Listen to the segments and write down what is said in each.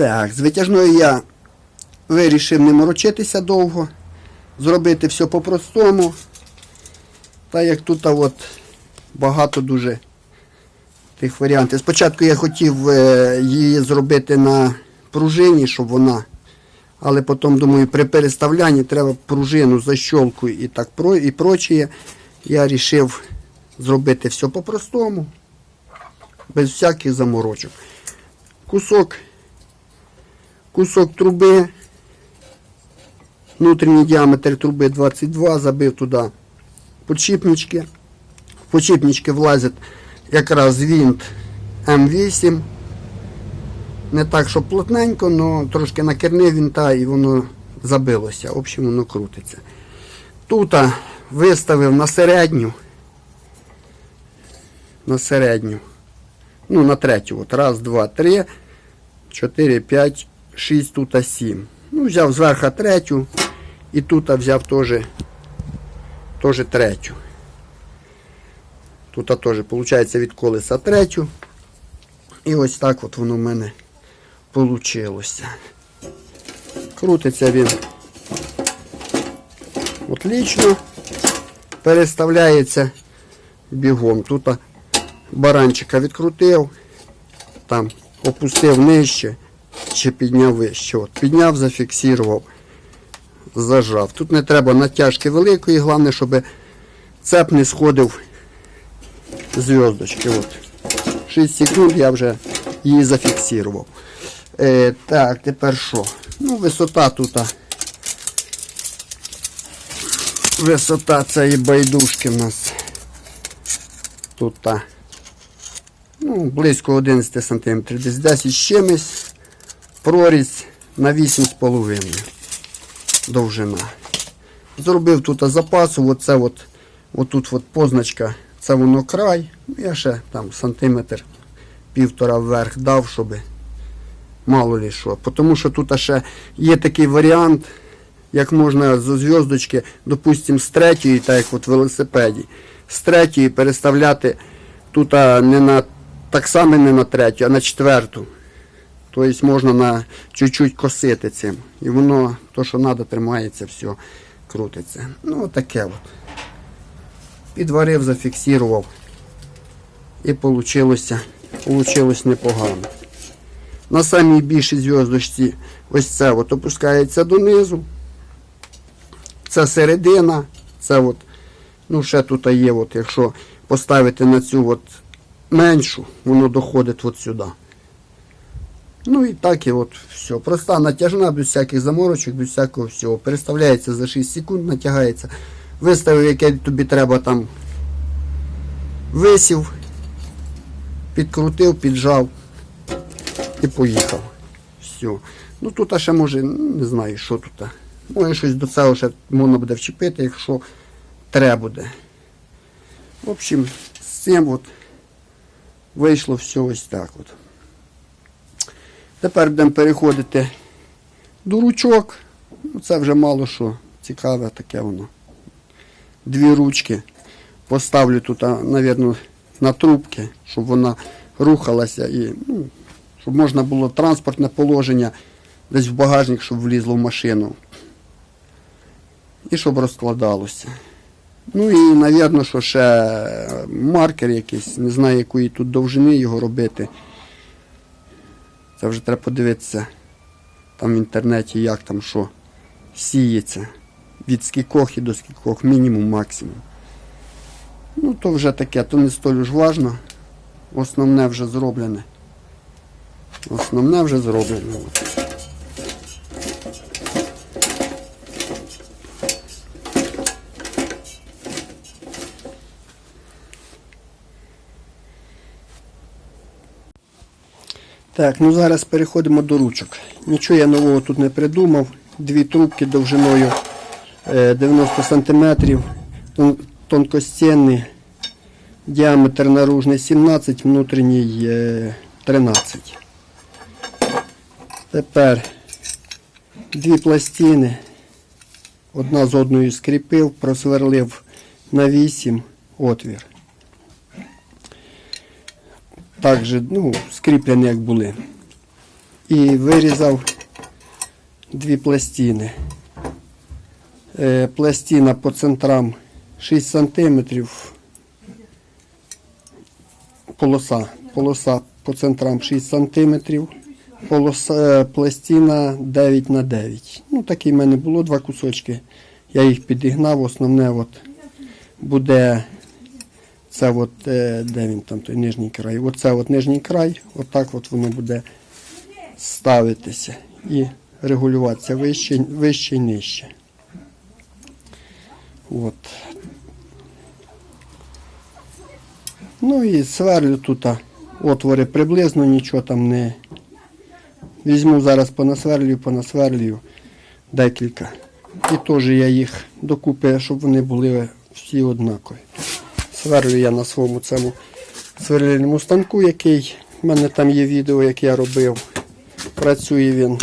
Так, з витяжною я вирішив не морочитися довго, зробити все по-простому. Та як тут от багато дуже тих варіантів. Спочатку я хотів е, її зробити на пружині, щоб вона. Але потім, думаю, при переставлянні треба пружину, защолку і так і прочее. Я вирішив зробити все по-простому, без всяких заморочок. Кусок, кусок труби, внутрішній діаметр труби 22, забив туди подшипнички. В подшипнички влазить якраз вінт М8. Не так, щоб плотненько, але трошки накернив вінта і воно забилося. В общем, воно крутиться. Тут виставив на середню. На середню. Ну, на третю. От. Раз, два, три, чотири, п'ять, шість, тут а сім. Ну, взяв зверху третю. І тут взяв теж, теж третю. Тут теж, виходить, від колеса третю. І ось так от воно в мене получилося. Крутиться він отлично. Переставляється бігом. Тут баранчика відкрутив, там опустив нижче чи підняв вище. От, підняв, зафіксував, зажав. Тут не треба натяжки великої, головне, щоб цеп не сходив зв'язочки. От. 6 секунд я вже її зафіксував. Е, так, тепер що? Ну, висота тут. Висота цієї байдужки в нас тут. Ну, близько 11 см. Десь 10 з чимось. Прорізь на 8,5 довжина. Зробив тут запасу, оце от, отут от позначка, це воно край. Ну, Я ще там сантиметр півтора вверх дав, щоб мало ли що. Тому що тут ще є такий варіант, як можна з зв'язочки, допустимо, з третьої, так як от в велосипеді, з третьої переставляти тут не на так само не на третю, а на четверту. Тобто можна на чуть-чуть косити цим. І воно, то, що треба, тримається, все крутиться. Ну, таке от. Підварив, зафіксував. І вийшло, непогано. На самій більшій зв'язочці ось це от опускається донизу. Це середина. Це от, ну ще тут є, от, якщо поставити на цю от меншу, воно доходить от сюди. Ну і так і от все. Проста натяжна, без всяких заморочок, без всякого всього. Переставляється за 6 секунд, натягається. Виставив, яке тобі треба там. Висів, підкрутив, піджав і поїхав. Все. Ну тут а ще може, ну, не знаю, що тут. Може щось до цього ще можна буде вчепити, якщо треба буде. В общем, з цим от вийшло все ось так от. Тепер будемо переходити до ручок. Ну, Це вже мало що цікаве таке воно. Дві ручки. Поставлю тут, мабуть, на трубки, щоб вона рухалася і ну, щоб можна було транспортне положення десь в багажник, щоб влізло в машину. І щоб розкладалося. Ну і, мабуть, що ще маркер якийсь, не знаю, якої тут довжини його робити. Це вже треба подивитися там в інтернеті, як там що сіється. Від скількох і до скількох, мінімум, максимум. Ну, то вже таке, то не столь уж важно. Основне вже зроблене. Основне вже зроблене. Так, ну зараз переходимо до ручок. Нічого я нового тут не придумав. Дві трубки довжиною е, 90 см, тон- тонкостінний, діаметр наружний 17, внутрішній е, 13. Тепер дві пластини. Одна з одною скріпив, просверлив на 8 отвір. Так же, ну, скріплені як були. і вирізав дві пластини. Е, пластина по центрам 6 см. Полоса. Полоса по центрам 6 см. Полоса, е, пластина 9 на 9. Ну, такі в мене було два кусочки. Я їх підігнав. Основне от буде це от, е, де він там той нижній край. Оце от нижній край, отак от воно буде ставитися і регулюватися вище, вище і нижче. От. Ну і сверлю тут отвори приблизно, нічого там не. Візьму зараз понасверлюю, понасверлюю декілька. І теж я їх докупи, щоб вони були всі однакові. Сверлю я на своєму цьому сверлильному станку, який в мене там є відео, як я робив. Працює він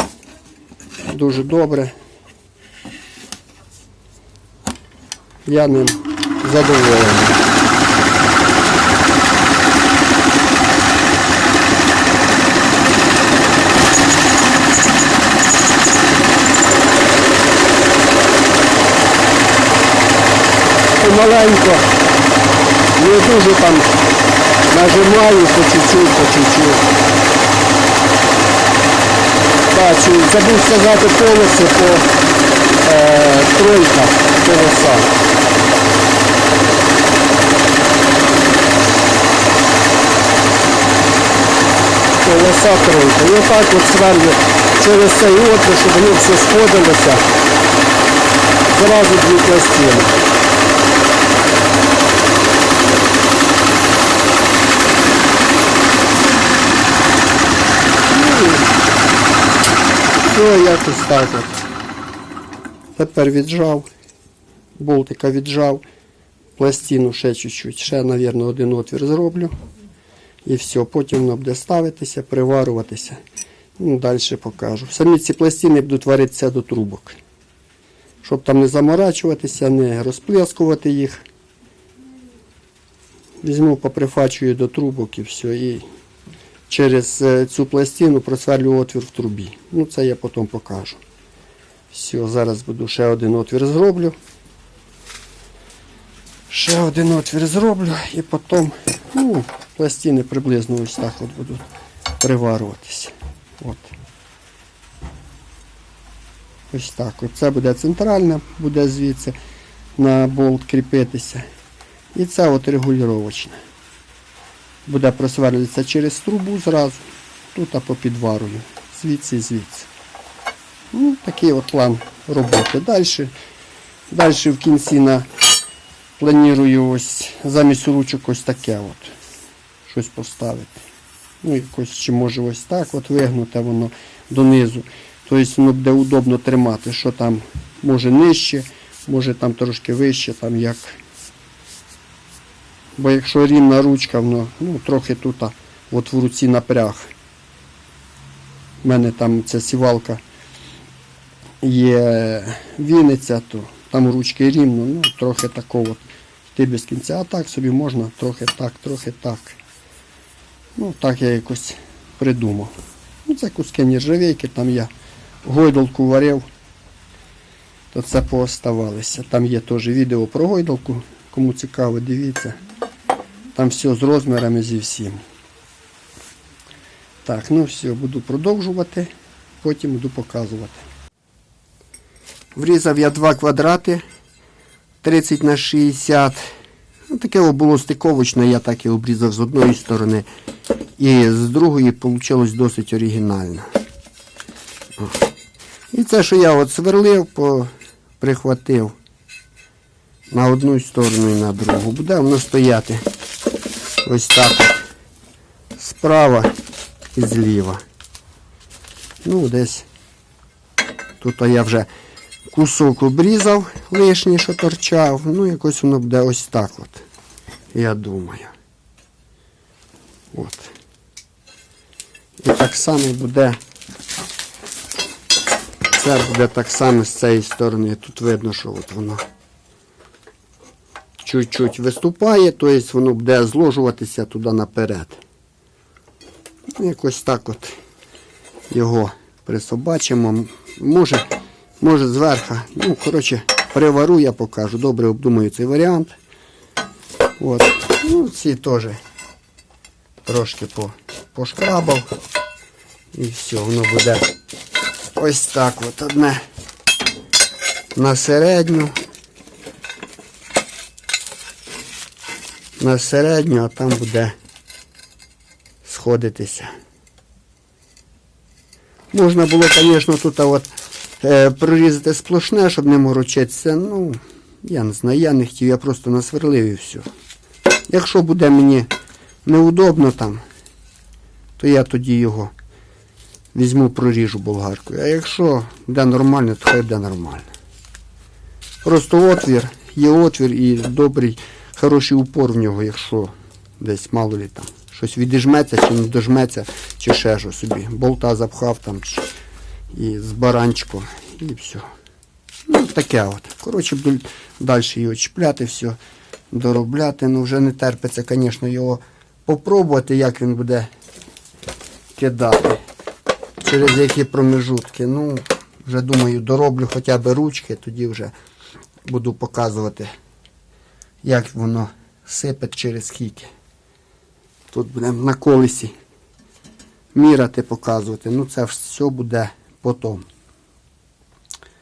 дуже добре. Я ним задоволений. Помаленько, не дуже там нажимаю по чуть-чуть, по чуть-чуть. Бачу, забув сказати полоси по е, тройках полоса. Полоса тройка. І отак от сверлю через цей отвір, щоб воно все сходилося. Зразу дві пластини. Все, якось так от. Тепер віджав, болтика віджав, пластину ще чуть-чуть, ще, мабуть, один отвір зроблю. І все, потім воно буде ставитися, приварюватися. Ну, далі покажу. Самі ці пластини будуть варитися до трубок. Щоб там не заморачуватися, не розплескувати їх. Візьму, поприфачую до трубок і все. І через е, цю пластину просверлю отвір в трубі. Ну, це я потім покажу. Все, зараз буду ще один отвір зроблю. Ще один отвір зроблю і потім ну, пластини приблизно ось так от будуть приварюватися. От. Ось так. Це буде центральна, буде звідси на болт кріпитися. І це от регулювачна буде просверлюватися через трубу зразу, тут а по підварую, звідси і звідси. Ну, такий от план роботи. Далі, далі в кінці на, планую ось замість ручок ось таке от, щось поставити. Ну, якось чи може ось так от вигнуте воно донизу. Тобто воно буде удобно тримати, що там може нижче, може там трошки вище, там як Бо якщо рівна ручка, воно ну, трохи тут от в руці напряг. У мене там ця сівалка є віниця, то там ручки рівно, ну трохи такого йти без кінця. А так собі можна трохи так, трохи так. Ну, так я якось придумав. Ну, це куски нержавейки, там я гойдалку варив, то це пооставалося. Там є теж відео про гойдалку, кому цікаво, дивіться. Там все з розмірами зі всім. Так, ну все, буду продовжувати, потім буду показувати. Врізав я два квадрати 30 на 60. Ну, таке було стиковочне, я так і обрізав з одної сторони. І з другої вийшло досить оригінально. І це, що я от сверлив, прихватив на одну сторону і на другу. Буде воно стояти. Ось так. Справа і зліва. Ну, десь. Тут я вже кусок обрізав лишній, що торчав. Ну, якось воно буде ось так от. Я думаю. От. І так само буде. Це буде так само з цієї сторони. Тут видно, що от воно чуть-чуть виступає, тобто воно буде зложуватися туди наперед. Ну, Якось так от його присобачимо. Може, може зверху. Ну, коротше, привару я покажу. Добре обдумаю цей варіант. От. Ну, ці теж трошки по, пошкрабав. І все, воно буде ось так от одне на середню. На середню, а там буде сходитися. Можна було, звісно, тут от, е, прорізати сплошне, щоб не морочитися. Ну, я не знаю, я не хотів, я просто насверлив і все. Якщо буде мені неудобно там, то я тоді його візьму, проріжу болгаркою. А якщо буде нормально, то хай буде нормально. Просто отвір, є отвір і добрий, хороший упор в нього, якщо десь мало лі там. Щось відіжметься чи не дожметься, чи ще що собі. Болта запхав там чи, і з баранчиком, і все. Ну, таке от. Коротше, далі його чіпляти, все, доробляти. Ну, вже не терпиться, звісно, його попробувати, як він буде кидати. Через які промежутки. Ну, вже думаю, дороблю хоча б ручки, тоді вже буду показувати, як воно сипе через скільки. Тут будемо на колесі міряти, показувати. Ну це все буде потім.